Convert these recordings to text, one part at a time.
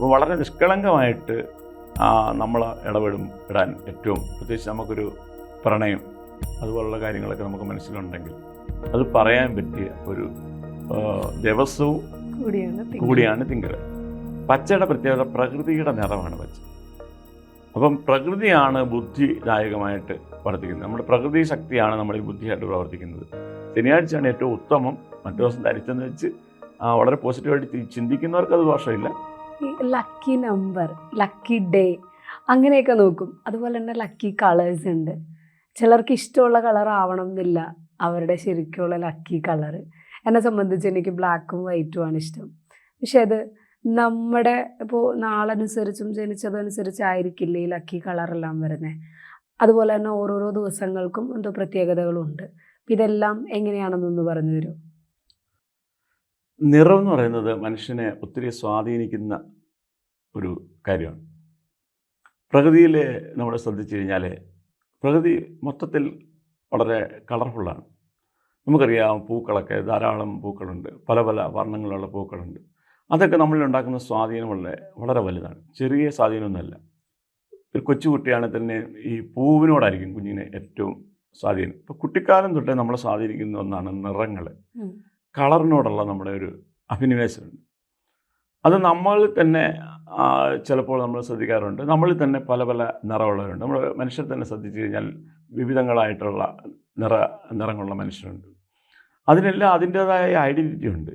അപ്പോൾ വളരെ നിഷ്കളങ്കമായിട്ട് നമ്മൾ ഇടപെടും ഇടാൻ ഏറ്റവും പ്രത്യേകിച്ച് നമുക്കൊരു പ്രണയം അതുപോലുള്ള കാര്യങ്ങളൊക്കെ നമുക്ക് മനസ്സിലുണ്ടെങ്കിൽ അത് പറയാൻ പറ്റിയ ഒരു ദിവസവും കൂടിയാണ് തിങ്കൾ. പച്ചയുടെ പ്രത്യേകത പ്രകൃതിയുടെ നിറമാണ് പച്ച. അപ്പം പ്രകൃതിയാണ് ബുദ്ധിദായകമായിട്ട് പ്രവർത്തിക്കുന്നത്. നമ്മുടെ പ്രകൃതി ശക്തിയാണ് നമ്മൾ ഈ ബുദ്ധിയായിട്ട് പ്രവർത്തിക്കുന്നത്. ശനിയാഴ്ചയാണ് ഏറ്റവും ഉത്തമം. മറ്റു ദിവസം ധരിച്ചെന്ന് വെച്ച് വളരെ പോസിറ്റീവായിട്ട് ചിന്തിക്കുന്നവർക്ക് അത് ദോഷമില്ല. ലക്കി നമ്പർ ലക്കി ഡേ അങ്ങനെയൊക്കെ നോക്കും. അതുപോലെ തന്നെ ലക്കി കളേഴ്സ് ഉണ്ട്. ചിലർക്ക് ഇഷ്ടമുള്ള കളർ ആവണം എന്നില്ല അവരുടെ ശരിക്കുള്ള ലക്കി കളർ എന്നെ സംബന്ധിച്ച് എനിക്ക് ബ്ലാക്കും വൈറ്റും ആണ് ഇഷ്ടം. പക്ഷേ അത് നമ്മുടെ ഇപ്പോൾ നാളനുസരിച്ചും ജനിച്ചതനുസരിച്ചായിരിക്കില്ല ഈ ലക്കി കളറെല്ലാം വരുന്നത് അതുപോലെ തന്നെ ഓരോരോ ദിവസങ്ങൾക്കും എന്തോ പ്രത്യേകതകളുണ്ട്. ഇതെല്ലാം എങ്ങനെയാണെന്നൊന്ന് പറഞ്ഞു തരൂ നിറം എന്ന് പറയുന്നത് മനുഷ്യനെ ഒത്തിരി സ്വാധീനിക്കുന്ന ഒരു കാര്യമാണ്. പ്രകൃതിയിൽ നമ്മൾ ശ്രദ്ധിച്ചു കഴിഞ്ഞാൽ പ്രകൃതി മൊത്തത്തിൽ വളരെ കളർഫുള്ളാണ് നമുക്കറിയാം പൂക്കളൊക്കെ ധാരാളം പൂക്കളുണ്ട്. പല പല വർണങ്ങളുള്ള പൂക്കളുണ്ട്. അതൊക്കെ നമ്മളിൽ ഉണ്ടാക്കുന്ന സ്വാധീനം വളരെ വളരെ വലുതാണ്. ചെറിയ സ്വാധീനമൊന്നുമല്ല. ഒരു കൊച്ചുകുട്ടിയാണെങ്കിൽ തന്നെ ഈ പൂവിനോടായിരിക്കും കുഞ്ഞിനെ ഏറ്റവും സ്വാധീനം. ഇപ്പോൾ കുട്ടിക്കാലം തൊട്ടേ നമ്മളെ സ്വാധീനിക്കുന്ന ഒന്നാണ് നിറങ്ങൾ. കളറിനോടുള്ള നമ്മുടെ ഒരു അഭിനിവേശമുണ്ട്. അത് നമ്മളിൽ തന്നെ ചിലപ്പോൾ നമ്മൾ ശ്രദ്ധിക്കാറുണ്ട്. നമ്മളിൽ തന്നെ പല പല നിറമുള്ളവരുണ്ട്. നമ്മൾ മനുഷ്യർ തന്നെ ശ്രദ്ധിച്ചു കഴിഞ്ഞാൽ വിവിധങ്ങളായിട്ടുള്ള നിറ നിറങ്ങളുള്ള മനുഷ്യരുണ്ട്. അതിനെല്ലാം അതിന്റേതായ ഐഡന്റിറ്റി ഉണ്ട്.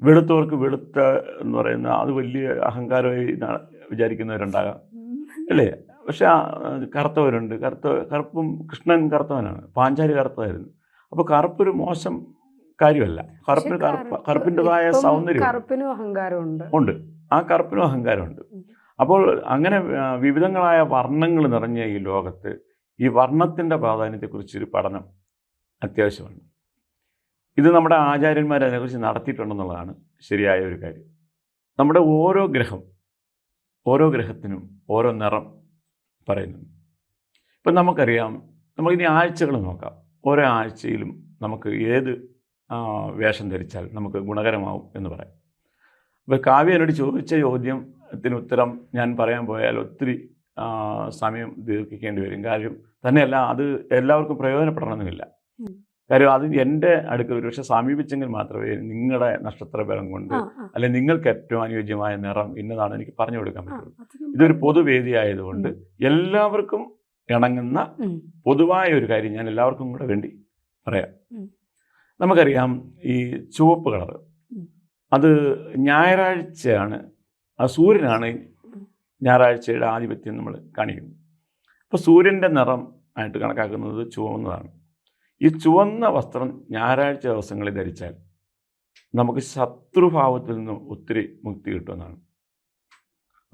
വെളുത്തവർക്ക് വെളുത്ത എന്ന് പറയുന്ന അത് വലിയ അഹങ്കാരമായി വിചാരിക്കുന്നവരുണ്ടാകാം. അല്ലേ? പക്ഷെ കറുത്തവരുണ്ട്. കറുത്ത കറുപ്പും കൃഷ്ണൻ കറുത്തവനാണ്. പാഞ്ചാലി കറുത്തതായിരുന്നു. അപ്പോൾ കറുപ്പൊരു മോശം കാര്യമല്ല. കറുപ്പിന് കറുപ്പിന്റെതായ സൗന്ദര്യം കറുപ്പിനും അഹങ്കാരമുണ്ട്. ഉണ്ട്. ആ കറുപ്പിനും അഹങ്കാരമുണ്ട്. അപ്പോൾ അങ്ങനെ വിവിധങ്ങളായ വർണങ്ങൾ നിറഞ്ഞ ഈ ലോകത്ത് ഈ വർണത്തിന്റെ പ്രാധാന്യത്തെക്കുറിച്ച് ഒരു പഠനം അത്യാവശ്യമാണ്. ഇത് നമ്മുടെ ആചാര്യന്മാർ അതിനെക്കുറിച്ച് നടത്തിയിട്ടുണ്ടെന്നുള്ളതാണ് ശരിയായ ഒരു കാര്യം. നമ്മുടെ ഓരോ ഗ്രഹം ഓരോ ഗ്രഹത്തിനും ഓരോ നിറം പറയുന്നുണ്ട്. ഇപ്പം നമുക്കറിയാം നമുക്കിനി ആഴ്ചകൾ നോക്കാം. ഓരോ ആഴ്ചയിലും നമുക്ക് ഏത് വേഷം ധരിച്ചാൽ നമുക്ക് ഗുണകരമാവും എന്ന് പറയാം. അപ്പോൾ കാവ്യ എന്നോട് ചോദിച്ച ചോദ്യത്തിന് ഉത്തരം ഞാൻ പറയാൻ പോയാൽ ഒത്തിരി സമയം ദീർഘിക്കേണ്ടി വരും. കാര്യം തന്നെയല്ല അത് എല്ലാവർക്കും പ്രയോജനപ്പെടണമെന്നില്ല. കാര്യം അത് എന്റെ അടുക്കൽ ഒരു പക്ഷെ സമീപിച്ചെങ്കിൽ മാത്രമേ നിങ്ങളുടെ നക്ഷത്രബലം കൊണ്ട് ആ, ആ, അല്ലെങ്കിൽ നിങ്ങൾക്ക് ഏറ്റവും അനുയോജ്യമായ നിറം ഇന്നതാണ് എനിക്ക് പറഞ്ഞു കൊടുക്കാൻ പറ്റുള്ളൂ. ഇതൊരു പൊതുവേദി ആയതുകൊണ്ട് എല്ലാവർക്കും ഇണങ്ങുന്ന പൊതുവായ ഒരു കാര്യം ഞാൻ എല്ലാവർക്കും കൂടെ വേണ്ടി പറയാം. നമുക്കറിയാം ഈ ചുവപ്പ് കളർ അത് ഞായറാഴ്ചയാണ്. ആ സൂര്യനാണ്. ഞായറാഴ്ചയുടെ ആധിപത്യം നമ്മൾ കാണിക്കുന്നത്. അപ്പോൾ സൂര്യന്റെ നിറം ആയിട്ട് കണക്കാക്കുന്നത് ചുവന്നതാണ്. ഈ ചുവന്ന വസ്ത്രം ഞായറാഴ്ച ദിവസങ്ങളിൽ ധരിച്ചാൽ നമുക്ക് ശത്രുഭാവത്തിൽ നിന്നും ഒത്തിരി മുക്തി കിട്ടുമെന്നാണ്.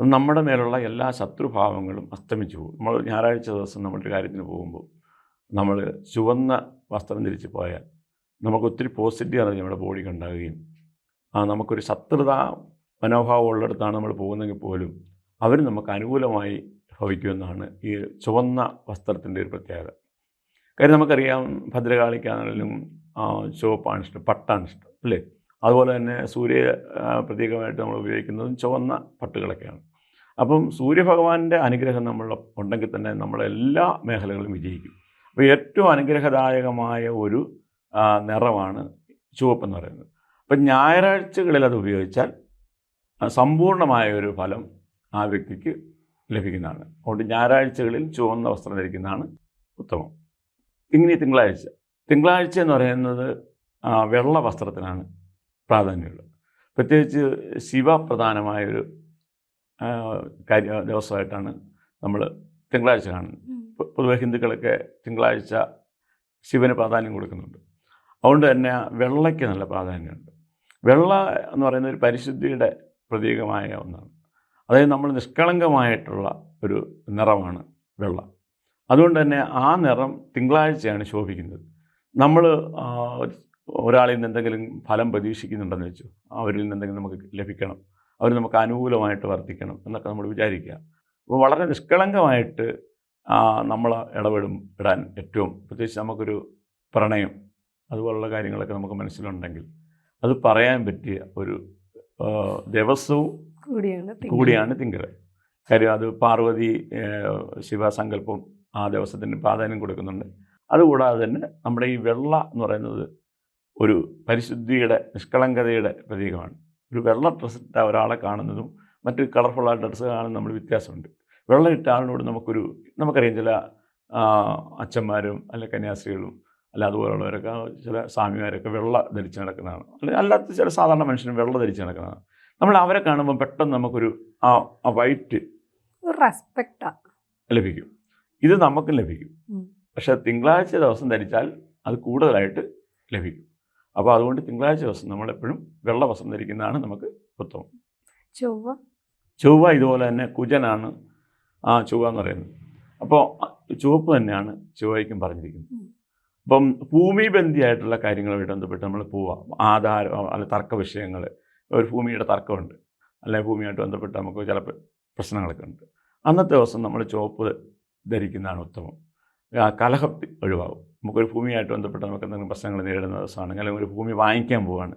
അത് നമ്മുടെ മേലുള്ള എല്ലാ ശത്രുഭാവങ്ങളും അസ്തമിച്ചു പോകും. നമ്മൾ ഞായറാഴ്ച ദിവസം നമ്മളൊരു കാര്യത്തിന് പോകുമ്പോൾ നമ്മൾ ചുവന്ന വസ്ത്രം ധരിച്ച് പോയാൽ നമുക്ക് ഒത്തിരി പോസിറ്റീവ് എനർജി നമ്മുടെ ബോഡിക്ക് ഉണ്ടാകുകയും ആ നമുക്കൊരു ശത്രുത മനോഭാവം ഉള്ളിടത്താണ് നമ്മൾ പോകുന്നെങ്കിൽ പോലും അവർ നമുക്ക് അനുകൂലമായി ഭവിക്കുമെന്നാണ് ഈ ചുവന്ന വസ്ത്രത്തിന്റെ ഒരു പ്രത്യേകത. കാര്യം നമുക്കറിയാം ഭദ്രകാളിക്കാണെങ്കിലും ചുവപ്പാണ് ഇഷ്ടം പട്ടാണ് ഇഷ്ടം അല്ലേ? അതുപോലെ തന്നെ സൂര്യ പ്രതീകമായിട്ട് നമ്മൾ ഉപയോഗിക്കുന്നതും ചുവന്ന പട്ടുകളൊക്കെയാണ്. അപ്പം സൂര്യഭഗവാന്റെ അനുഗ്രഹം നമ്മൾ ഉണ്ടെങ്കിൽ തന്നെ നമ്മളെല്ലാ മേഖലകളും വിജയിക്കും. അപ്പോൾ ഏറ്റവും അനുഗ്രഹദായകമായ ഒരു നിറമാണ് ചുവപ്പെന്ന് പറയുന്നത്. അപ്പം ഞായറാഴ്ചകളിൽ അത് ഉപയോഗിച്ചാൽ സമ്പൂർണമായ ഒരു ഫലം ആ വ്യക്തിക്ക് ലഭിക്കുന്നതാണ്. അതുകൊണ്ട് ഞായറാഴ്ചകളിൽ ചുവന്ന വസ്ത്രം ധരിക്കുന്നതാണ് ഉത്തമം. ഇങ്ങനെ തിങ്കളാഴ്ച. തിങ്കളാഴ്ച എന്ന് പറയുന്നത് വെള്ള വസ്ത്രത്തിനാണ് പ്രാധാന്യമുള്ളത്. പ്രത്യേകിച്ച് ശിവപ്രധാനമായൊരു കാര്യ ദിവസമായിട്ടാണ് നമ്മൾ തിങ്കളാഴ്ച കാണുന്നത്. പൊതുവെ ഹിന്ദുക്കളൊക്കെ തിങ്കളാഴ്ച ശിവന് പ്രാധാന്യം കൊടുക്കുന്നുണ്ട്. അതുകൊണ്ട് തന്നെ വെള്ളയ്ക്ക് നല്ല പ്രാധാന്യമുണ്ട്. വെള്ള എന്ന് പറയുന്ന ഒരു പരിശുദ്ധിയുടെ പ്രതീകമായ ഒന്നാണ്. അതായത് നമ്മൾ നിഷ്കളങ്കമായിട്ടുള്ള ഒരു നിറമാണ് വെള്ള. അതുകൊണ്ട് തന്നെ ആ നിറം തിങ്കളാഴ്ചയാണ് ശോഭിക്കുന്നത്. നമ്മൾ ഒരാളിൽ നിന്ന് എന്തെങ്കിലും ഫലം പ്രതീക്ഷിക്കുന്നുണ്ടെന്ന് വെച്ചു. അവരിൽ നിന്ന് എന്തെങ്കിലും നമുക്ക് ലഭിക്കണം. അവർ നമുക്ക് അനുകൂലമായിട്ട് വർദ്ധിക്കണം എന്നൊക്കെ നമ്മൾ വിചാരിക്കുക. അപ്പോൾ വളരെ നിഷ്കളങ്കമായിട്ട് നമ്മൾ ഇടപെടും ഇടാൻ ഏറ്റവും പ്രത്യേകിച്ച് നമുക്കൊരു പ്രണയം അതുപോലുള്ള കാര്യങ്ങളൊക്കെ നമുക്ക് മനസ്സിലുണ്ടെങ്കിൽ അത് പറയാൻ പറ്റിയ ഒരു ദിവസവും കൂടിയാണ് തിങ്കൾ. കൂടിയാണ് തിങ്കൾ. കാര്യം അത് പാർവതി ശിവസങ്കല്പം ആ ദിവസത്തിന് പ്രാധാന്യം കൊടുക്കുന്നുണ്ട്. അതുകൂടാതെ തന്നെ നമ്മുടെ ഈ വെള്ള എന്ന് പറയുന്നത് ഒരു പരിശുദ്ധിയുടെ നിഷ്കളങ്കതയുടെ പ്രതീകമാണ്. ഒരു വെള്ള ഡ്രസ്സ് ഇട്ട ഒരാളെ കാണുന്നതും മറ്റ് കളർഫുള്ളായ ഡ്രസ്സ് കാണുന്നതും നമ്മൾ വ്യത്യാസമുണ്ട്. വെള്ളം ഇട്ട ആളിനോട് നമുക്കൊരു നമുക്കറിയാം ചില അച്ഛന്മാരും അല്ലെ കന്യാസ്ത്രീകളും അല്ല അതുപോലുള്ളവരൊക്കെ ചില സ്വാമിമാരൊക്കെ വെള്ള ധരിച്ച് നടക്കുന്നതാണ്. അല്ലെങ്കിൽ അല്ലാത്ത ചില സാധാരണ മനുഷ്യനും വെള്ള ധരിച്ച് നടക്കുന്നതാണ്. നമ്മൾ അവരെ കാണുമ്പോൾ പെട്ടെന്ന് നമുക്കൊരു ആ ആ വൈറ്റ് ഒരു റെസ്പെക്റ്റാ ലഭിക്കും. ഇത് നമുക്ക് ലഭിക്കും. പക്ഷെ തിങ്കളാഴ്ച ദിവസം ധരിച്ചാൽ അത് കൂടുതലായിട്ട് ലഭിക്കും. അപ്പോൾ അതുകൊണ്ട് തിങ്കളാഴ്ച ദിവസം നമ്മളെപ്പോഴും വെള്ള വസ്ത്രം ധരിക്കുന്നതാണ് നമുക്ക് ഉത്തമം. ചൊവ്വ? ചൊവ്വ ഇതുപോലെ തന്നെ കുജനാണ്. ആ ചൊവ്വ എന്ന് പറയുന്നത്. അപ്പോൾ ചുവപ്പ് തന്നെയാണ് ചൊവ്വയ്ക്കും പറഞ്ഞിരിക്കുന്നത്. ഉം. ഭൂമി ഭൂമിബന്ധിയായിട്ടുള്ള കാര്യങ്ങളുമായിട്ട് ബന്ധപ്പെട്ട് നമ്മൾ പോവാം. ആധാരം അല്ല തർക്ക വിഷയങ്ങൾ ഒരു ഭൂമിയുടെ തർക്കമുണ്ട്. അല്ലെങ്കിൽ ഭൂമിയായിട്ട് ബന്ധപ്പെട്ട് നമുക്ക് ചില പ്ര- പ്രശ്നങ്ങളൊക്കെ ഉണ്ട്. അന്നത്തെ ദിവസം നമ്മൾ ചുവപ്പ് ധരിക്കുന്നതാണ് ഉത്തമം. കലഹം ഒഴിവാകും. നമുക്കൊരു ഭൂമിയായിട്ട് ബന്ധപ്പെട്ട് നമുക്ക് എന്തെങ്കിലും പ്രശ്നങ്ങൾ നേരിടുന്ന ദിവസമാണെങ്കിൽ അല്ലെങ്കിൽ ഒരു ഭൂമി വാങ്ങിക്കാൻ പോവാണ്.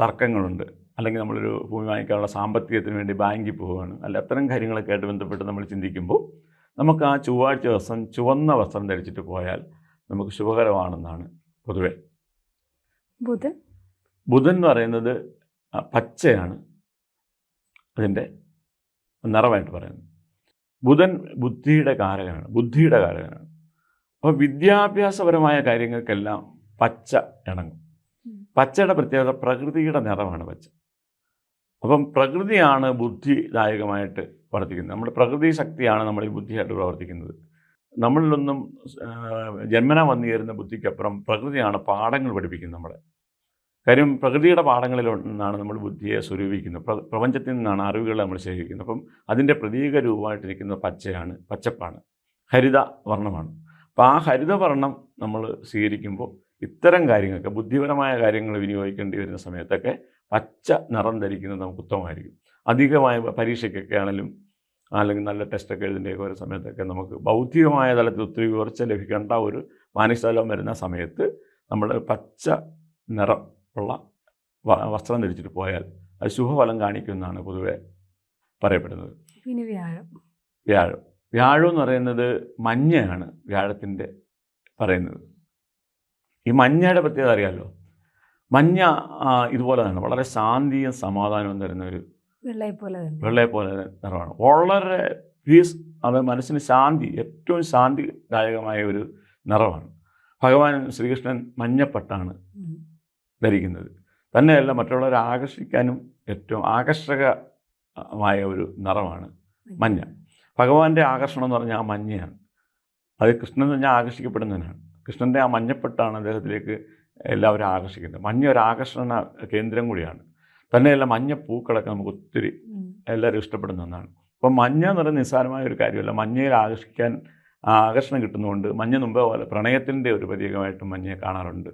തർക്കങ്ങളുണ്ട്. അല്ലെങ്കിൽ നമ്മളൊരു ഭൂമി വാങ്ങിക്കാനുള്ള സാമ്പത്തികത്തിന് വേണ്ടി ബാങ്കിൽ പോവുകയാണ് അല്ല അത്തരം കാര്യങ്ങളൊക്കെ ആയിട്ട് ബന്ധപ്പെട്ട് നമ്മൾ ചിന്തിക്കുമ്പോൾ നമുക്ക് ആ ചൊവ്വാഴ്ച ദിവസം ചുവന്ന വസ്ത്രം ധരിച്ചിട്ട് പോയാൽ നമുക്ക് ശുഭകരമാണെന്നാണ് പൊതുവെ. ബുധൻ? ബുധൻ എന്ന് പറയുന്നത് പച്ചയാണ്. അതിന്റെ നിറമായിട്ട് പറയുന്നത് ബുധൻ ബുദ്ധിയുടെ കാരകനാണ് ബുദ്ധിയുടെ കാരകനാണ്. അപ്പോൾ വിദ്യാഭ്യാസപരമായ കാര്യങ്ങൾക്കെല്ലാം പച്ച ഇണങ്ങും. പച്ചയുടെ പ്രത്യേകത പ്രകൃതിയുടെ നിറമാണ് പച്ച. അപ്പം പ്രകൃതിയാണ് ബുദ്ധിദായകമായിട്ട് പ്രവർത്തിക്കുന്നത് നമ്മുടെ പ്രകൃതി ശക്തിയാണ് നമ്മൾ ഈ ബുദ്ധിയായിട്ട് പ്രവർത്തിക്കുന്നത്. നമ്മളിലൊന്നും ജന്മന വന്നു ചേരുന്ന ബുദ്ധിക്കപ്പുറം പ്രകൃതിയാണ് പാഠങ്ങൾ പഠിപ്പിക്കുന്നത് നമ്മളെ. കാര്യം പ്രകൃതിയുടെ പാഠങ്ങളിൽ നിന്നാണ് നമ്മൾ ബുദ്ധിയെ സ്വരൂപിക്കുന്നത്. പ്ര പ്രപഞ്ചത്തിൽ നിന്നാണ് അറിവുകൾ നമ്മൾ ശേഖരിക്കുന്നത്. അപ്പം അതിന്റെ പ്രതീക രൂപമായിട്ടിരിക്കുന്ന പച്ചയാണ് പച്ചപ്പാണ്. ഹരിത വർണമാണ് അപ്പോൾ ആ ഹരിതവർണം നമ്മൾ സ്വീകരിക്കുമ്പോൾ ഇത്തരം കാര്യങ്ങൾക്ക് ബുദ്ധിപരമായ കാര്യങ്ങൾ വിനിയോഗിക്കേണ്ടി വരുന്ന സമയത്തൊക്കെ പച്ച നിറം ധരിക്കുന്നത് നമുക്ക് ഉത്തമമായിരിക്കും. അധികമായ പരീക്ഷയ്ക്കൊക്കെ ആണെങ്കിലും അല്ലെങ്കിൽ നല്ല ടെസ്റ്റൊക്കെ എഴുതിന്റെയൊക്കെ ഒരു സമയത്തൊക്കെ നമുക്ക് ബൗദ്ധികമായ തലത്തിൽ ഒത്തിരി ഉയർച്ച ലഭിക്കേണ്ട ഒരു മാനസികതലം വരുന്ന സമയത്ത് നമ്മൾ പച്ച നിറം ഉള്ള വസ്ത്രം ധരിച്ചിട്ട് പോയാൽ അത് ശുഭഫലം കാണിക്കുമെന്നാണ് പൊതുവെ പറയപ്പെടുന്നത്. പിന്നെ വ്യാഴം. വ്യാഴം. വ്യാഴം എന്ന് പറയുന്നത് മഞ്ഞയാണ് വ്യാഴത്തിന്റെ പറയുന്നത്. ഈ മഞ്ഞയുടെ പ്രത്യേകത അറിയാമല്ലോ മഞ്ഞ ഇതുപോലെ തന്നെ വളരെ ശാന്തിയും സമാധാനവും തരുന്ന ഒരു വെള്ളയെ പോലെ നിറമാണ് വളരെ പീസ് അത് മനസ്സിന് ശാന്തി ഏറ്റവും ശാന്തിദായകമായ ഒരു നിറമാണ് ഭഗവാൻ ശ്രീകൃഷ്ണൻ മഞ്ഞപ്പെട്ടാണ്. ധരിക്കുന്നത്. തന്നെയല്ല മറ്റുള്ളവരെ ആകർഷിക്കാനും ഏറ്റവും ആകർഷകമായ ഒരു നിറമാണ് മഞ്ഞ. ഭഗവാന്റെ ആകർഷണം എന്ന് പറഞ്ഞാൽ ആ മഞ്ഞയാണ്. അത് കൃഷ്ണൻ തന്നെ ആകർഷിക്കപ്പെടുന്നതിനാണ് കൃഷ്ണന്റെ ആ മഞ്ഞപ്പെട്ടാണ് അദ്ദേഹത്തിലേക്ക് എല്ലാവരും ആകർഷിക്കുന്നത്. മഞ്ഞ ഒരു ആകർഷണ കേന്ദ്രം കൂടിയാണ്. തന്നെയല്ല മഞ്ഞ പൂക്കളൊക്കെ നമുക്ക് ഒത്തിരി. എല്ലാവരും ഇഷ്ടപ്പെടുന്ന ഒന്നാണ്. അപ്പം മഞ്ഞ എന്ന് പറയുന്നത് നിസ്സാരമായ ഒരു കാര്യമല്ല. മഞ്ഞയിൽ ആകർഷിക്കാൻ ആകർഷണം കിട്ടുന്നതുകൊണ്ട് മഞ്ഞ മുമ്പ് പോലെ പ്രണയത്തിന്റെ ഒരു പ്രതീകമായിട്ടും മഞ്ഞയെ കാണാറുണ്ട്.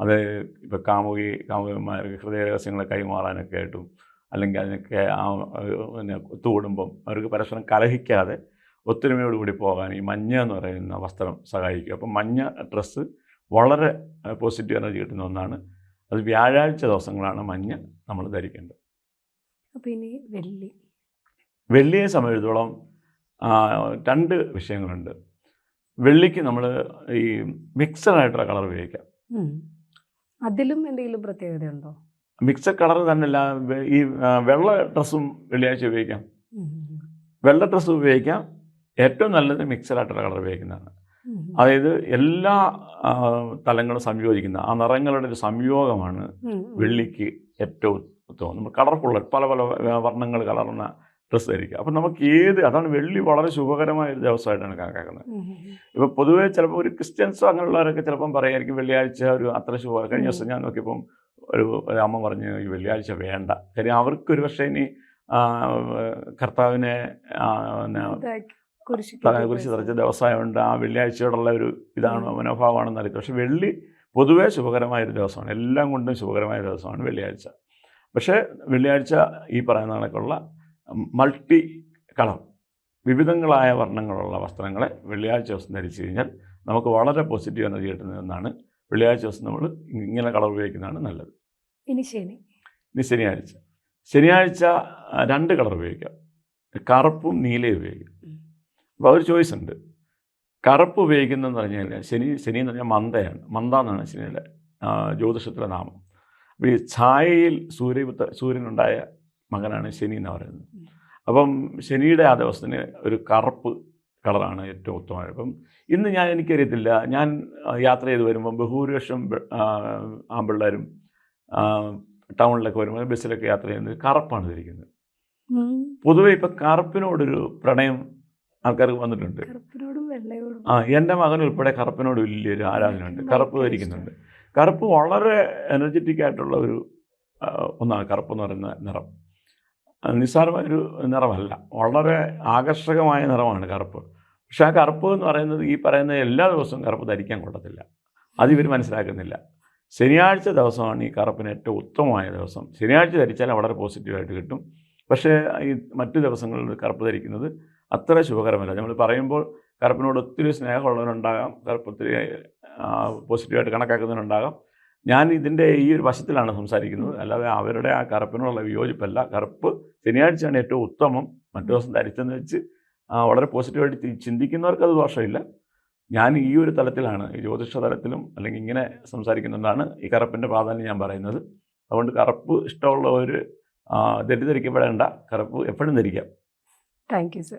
അത് ഇപ്പോൾ കാമുകി കാമുകിമാർ ഹൃദയ രഹസ്യങ്ങളെ കൈമാറാനൊക്കെ ആയിട്ടും അല്ലെങ്കിൽ അതിനൊക്കെ ആ പിന്നെ ഒത്തുകൂടുമ്പം അവർക്ക് പരസ്പരം കലഹിക്കാതെ ഒത്തൊരുമയോടുകൂടി പോകാൻ ഈ മഞ്ഞ എന്ന് പറയുന്ന വസ്ത്രം സഹായിക്കും. അപ്പം മഞ്ഞ ഡ്രസ്സ് വളരെ പോസിറ്റീവ് എനർജി കിട്ടുന്ന ഒന്നാണ്. അത് വ്യാഴാഴ്ച ദിവസങ്ങളാണ് മഞ്ഞ നമ്മൾ ധരിക്കേണ്ടത്. പിന്നെ ഇനി വെള്ളി. വെള്ളിയെ സംബന്ധിച്ചിടത്തോളം രണ്ട് വിഷയങ്ങളുണ്ട്. വെള്ളിക്ക് നമ്മൾ ഈ മിക്സഡ് ആയിട്ടുള്ള കളർ ഉപയോഗിക്കാം. അതിലും എന്തെങ്കിലും പ്രത്യേകതയുണ്ടോ? മിക്സഡ് കളർ തന്നെയല്ല ഈ വെള്ള ഡ്രസ്സും വെള്ളിയാഴ്ച ഉപയോഗിക്കാം. വെള്ള ഡ്രസ്സ് ഉപയോഗിക്കാം. ഏറ്റവും നല്ലത് മിക്സഡ് ആയിട്ടുള്ള കളർ ഉപയോഗിക്കുന്നതാണ്. അതായത് എല്ലാ തലങ്ങളും സംയോജിക്കുന്ന ആ നിറങ്ങളുടെ ഒരു സംയോഗമാണ്. വെള്ളിക്ക് ഏറ്റവും ഉത്തമം. നമ്മൾ കളർഫുള്ള പല പല വർണങ്ങൾ കലർന്ന ഡ്രസ്സ് ധരിക്കുക. അപ്പം നമുക്ക് ഏത് അതാണ് വെള്ളി വളരെ ശുഭകരമായ ഒരു ദിവസമായിട്ടാണ് കണക്കാക്കുന്നത്. ഇപ്പം. ഇപ്പോൾ പൊതുവേ ചിലപ്പോൾ ഒരു ക്രിസ്ത്യൻസോ അങ്ങനെയുള്ളവരൊക്കെ ചിലപ്പം പറയുമായിരിക്കും വെള്ളിയാഴ്ച ഒരു അത്ര ശുഭ കഴിഞ്ഞ ദിവസം ഞാൻ നോക്കിയപ്പം ഒരു അമ്മ പറഞ്ഞു ഈ വെള്ളിയാഴ്ച വേണ്ട. കാര്യം അവർക്ക് ഒരു പക്ഷേ ഇനി കർത്താവിനെ കുറിച്ച് തെറിച്ച ദിവസമായതുകൊണ്ട് ആ വെള്ളിയാഴ്ചയോടുള്ള ഒരു ഇതാണ് മനോഭാവമാണെന്ന് അറിയാം പക്ഷെ വെള്ളി പൊതുവേ ശുഭകരമായ ഒരു ദിവസമാണ്. എല്ലാം കൊണ്ടും ശുഭകരമായ ദിവസമാണ് വെള്ളിയാഴ്ച. പക്ഷേ വെള്ളിയാഴ്ച ഈ പറയുന്ന കണക്കുള്ള മൾട്ടി കളർ വിവിധങ്ങളായ വർണങ്ങളുള്ള വസ്ത്രങ്ങളെ വെള്ളിയാഴ്ച ദിവസം ധരിച്ചു കഴിഞ്ഞാൽ നമുക്ക് വളരെ പോസിറ്റീവ് എനർജി കിട്ടുന്നതെന്നാണ് വെള്ളിയാഴ്ച ദിവസം നമ്മൾ ഇങ്ങനെ കളർ ഉപയോഗിക്കുന്നതാണ് നല്ലത്. ഇനി ശനി. ഇനി ശനിയാഴ്ച. ശനിയാഴ്ച രണ്ട് കളർ ഉപയോഗിക്കാം. കറുപ്പും നീലയും ഉപയോഗിക്കാം. അപ്പോൾ അതൊരു ചോയ്സ് ഉണ്ട്. കറുപ്പ് ഉപയോഗിക്കുന്നതെന്ന് പറഞ്ഞു കഴിഞ്ഞാൽ ശനി ശനി എന്ന് പറഞ്ഞാൽ മന്ദയാണ്. മന്ദ എന്നാണ് ശനിയുടെ ജ്യോതിഷത്തിലെ നാമം. അപ്പോൾ ഈ ഛായയിൽ സൂര്യപുത്ര സൂര്യനുണ്ടായ മകനാണ് ശനി എന്ന് പറയുന്നത്. അപ്പം ശനിയുടെ ആ ദിവസത്തിന് ഒരു കറുപ്പ് കളറാണ് ഏറ്റവും ഉത്തമമായത്. അപ്പം ഇന്ന് ഞാൻ എനിക്കറിയത്തില്ല. ഞാൻ യാത്ര ചെയ്ത് വരുമ്പം ബഹുഭൂരിപക്ഷം ആമ്പിള്ളേരും ടൗണിലൊക്കെ വരുമ്പോൾ ബസ്സിലൊക്കെ യാത്ര ചെയ്യുന്നത് കറുപ്പാണ് ധരിക്കുന്നത്. പൊതുവെ ഇപ്പം കറുപ്പിനോടൊരു പ്രണയം ആൾക്കാർക്ക് വന്നിട്ടുണ്ട്. ആ എന്റെ മകൻ ഉൾപ്പെടെ കറുപ്പിനോട് വലിയൊരു ആരാധനയുണ്ട്. കറുപ്പ് ധരിക്കുന്നുണ്ട്. കറുപ്പ് വളരെ എനർജറ്റിക് ആയിട്ടുള്ള ഒരു ഒന്നാണ്. കറുപ്പ് എന്ന് പറയുന്ന നിറം. നിസ്സാരമായൊരു നിറമല്ല. വളരെ ആകർഷകമായ നിറമാണ് കറുപ്പ്. പക്ഷെ ആ കറുപ്പ് എന്ന് പറയുന്നത് ഈ പറയുന്ന എല്ലാ ദിവസവും കറുപ്പ് ധരിക്കാൻ കൊള്ളത്തില്ല. അത് ഇവർ മനസ്സിലാക്കുന്നില്ല. ശനിയാഴ്ച ദിവസമാണ് ഈ കറുപ്പിന് ഏറ്റവും ഉത്തമമായ ദിവസം. ശനിയാഴ്ച ധരിച്ചാൽ വളരെ പോസിറ്റീവായിട്ട് കിട്ടും. പക്ഷേ ഈ മറ്റു ദിവസങ്ങളിൽ കറുപ്പ് ധരിക്കുന്നത് അത്ര ശുഭകരമല്ല. നമ്മൾ പറയുമ്പോൾ കറുപ്പിനോട് ഒത്തിരി സ്നേഹമുള്ളവരുണ്ടാകാം. കറുപ്പ് ഒത്തിരി പോസിറ്റീവായിട്ട് കണക്കാക്കുന്നവരുണ്ടാകാം. ഞാൻ ഇതിന്റെ ഈ ഒരു വശത്തിലാണ് സംസാരിക്കുന്നത്. അല്ലാതെ അവരുടെ ആ കറുപ്പിനോടുള്ള വിയോജിപ്പല്ല. കറുപ്പ് ശനിയാഴ്ചയാണ് ഏറ്റവും ഉത്തമം. മറ്റു ദിവസം ധരിച്ചെന്ന് വെച്ച് വളരെ പോസിറ്റീവായിട്ട് ചിന്തിക്കുന്നവർക്ക് അത് ദോഷമില്ല. ഞാൻ ഈ ഒരു തലത്തിലാണ് ഈ ജ്യോതിഷ തലത്തിലും അല്ലെങ്കിൽ ഇങ്ങനെ സംസാരിക്കുന്നതാണ് ഈ കറുപ്പിന്റെ പ്രാധാന്യം ഞാൻ പറയുന്നത്. അതുകൊണ്ട് കറുപ്പ് ഇഷ്ടമുള്ളവർ തെറ്റിദ്ധരിക്കപ്പെടേണ്ട. കറുപ്പ് എപ്പോഴും ധരിക്കാം. Thank you sir.